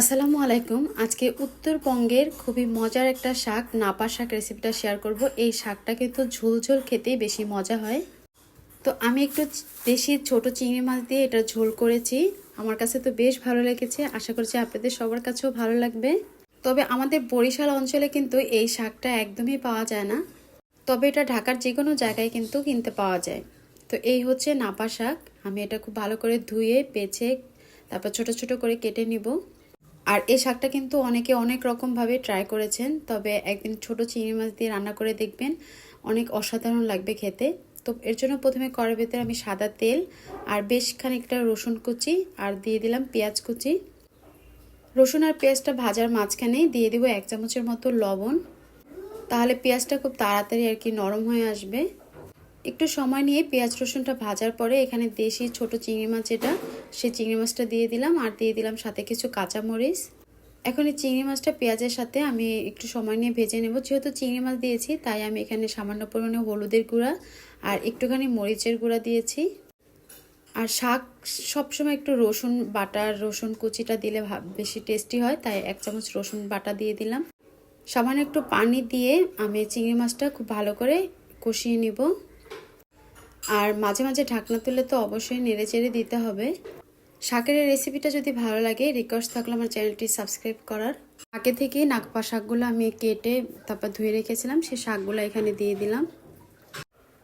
আসসালামু আলাইকুম। আজকে উত্তরবঙ্গের খুবই মজার একটা শাক, নাপা শাক রেসিপিটা শেয়ার করব। এই শাকটা কিন্তু ঝোল ঝোল খেতেই বেশি মজা হয়। তো আমি একটু দেশি ছোট চিংড়ি মাছ দিয়ে এটা ঝোল করেছি। আমার কাছে তো বেশ ভালো লেগেছে। আশা করছি আপনাদের সবার কাছেও ভালো লাগবে। তবে আমাদের বরিশাল অঞ্চলে কিন্তু এই শাকটা একদমই পাওয়া যায় না। তবে এটা ঢাকার যে কোনো জায়গায় কিন্তু কিনতে পাওয়া যায়। তো এই হচ্ছে নাপা শাক। আমি এটা খুব ভালো করে ধুয়ে, পেঁচে, তারপর ছোট ছোট করে কেটে নিব। আর এই শাকটা কিন্তু অনেকে অনেক রকমভাবে ট্রাই করেছেন, তবে একদিন ছোট চিংড়ি মাছ দিয়ে রান্না করে দেখবেন অনেক অসাধারণ লাগবে খেতে। তো এর জন্য প্রথমে কড়ার ভেতরে আমি সাদা তেল আর বেশ খানিকটা রসুন কুচি আর দিয়ে দিলাম পেঁয়াজ কুচি। রসুন আর পেঁয়াজটা ভাজার মাঝখানেই দিয়ে দিব এক চামচের মতো লবণ। তাহলে পেঁয়াজটা খুব তাড়াতাড়ি আর কি নরম হয়ে আসবে। একটু সময় নিয়ে পেঁয়াজ রসুনটা ভাজার পরে এখানে দেশি ছোট চিংড়ি মাছ যেটা, সেই চিংড়ি মাছটা দিয়ে দিলাম আর দিয়ে দিলাম সাথে কিছু কাঁচামরিচ। এখন এই চিংড়ি মাছটা পেঁয়াজের সাথে আমি একটু সময় নিয়ে ভেজে নেব। যেহেতু চিংড়ি মাছ দিয়েছি, তাই আমি এখানে সামান্য পরিমাণে হলুদের গুঁড়া আর একটুখানি মরিচের গুঁড়া দিয়েছি। আর শাক, সবসময় একটু রসুন বাটার রসুন কুচিটা দিলে বেশি টেস্টি হয়, তাই এক চামচ রসুন বাটা দিয়ে দিলাম। সামান্য একটু পানি দিয়ে আমি চিংড়ি মাছটা খুব ভালো করে কষিয়ে নিব। আর মাঝে মাঝে ঢাকনা তুলে তো অবশ্যই নেড়ে চেড়ে দিতে হবে। শাকের রেসিপিটা যদি ভালো লাগে রিকোয়েস্ট থাকলে আমার চ্যানেলটি সাবস্ক্রাইব করার। আগে থেকে নাকপা শাকগুলো আমি কেটে তারপর ধুয়ে রেখেছিলাম, সেই শাকগুলো এখানে দিয়ে দিলাম।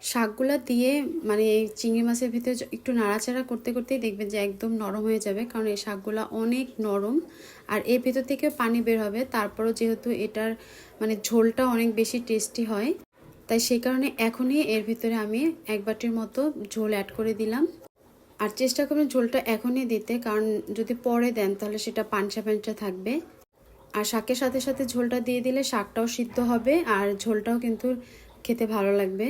শাকগুলো দিয়ে মানে এই চিংড়ি মাছের ভিতরে একটু নাড়াচাড়া করতে করতেই দেখবেন যে একদম নরম হয়ে যাবে, কারণ এই শাকগুলো অনেক নরম। আর এর ভিতর থেকে পানি বের হবে, তারপরও যেহেতু এটার মানে ঝোলটা অনেক বেশি টেস্টি হয়। তাই সেই কারণে এখনই এর ভিতরে আমি এক বাটির মতো ঝোল অ্যাড করে দিলাম। আর চেষ্টা করবেন ঝোলটা এখনই দিতে, কারণ যদি পরে দেন তাহলে সেটা পাঞ্চা পাঞ্চা থাকবে। আর শাকের সাথে সাথে ঝোলটা দিয়ে দিলে শাকটাও সিদ্ধ হবে, আর ঝোলটাও কিন্তু খেতে ভালো লাগবে।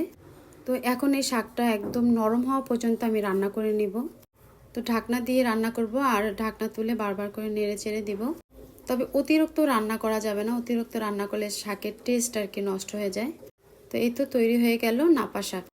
তো এখন এই শাকটা একদম নরম হওয়া পর্যন্ত আমি রান্না করে নিব। তো ঢাকনা দিয়ে রান্না করব, আর ঢাকনা তুলে বারবার করে নেড়ে চেড়ে দিব। তবে অতিরিক্ত রান্না করা যাবে না, অতিরিক্ত রান্না করলে শাকের টেস্ট আর কি নষ্ট হয়ে যায়। তো এই তো তৈরি হয়ে গেল নাপা শাক।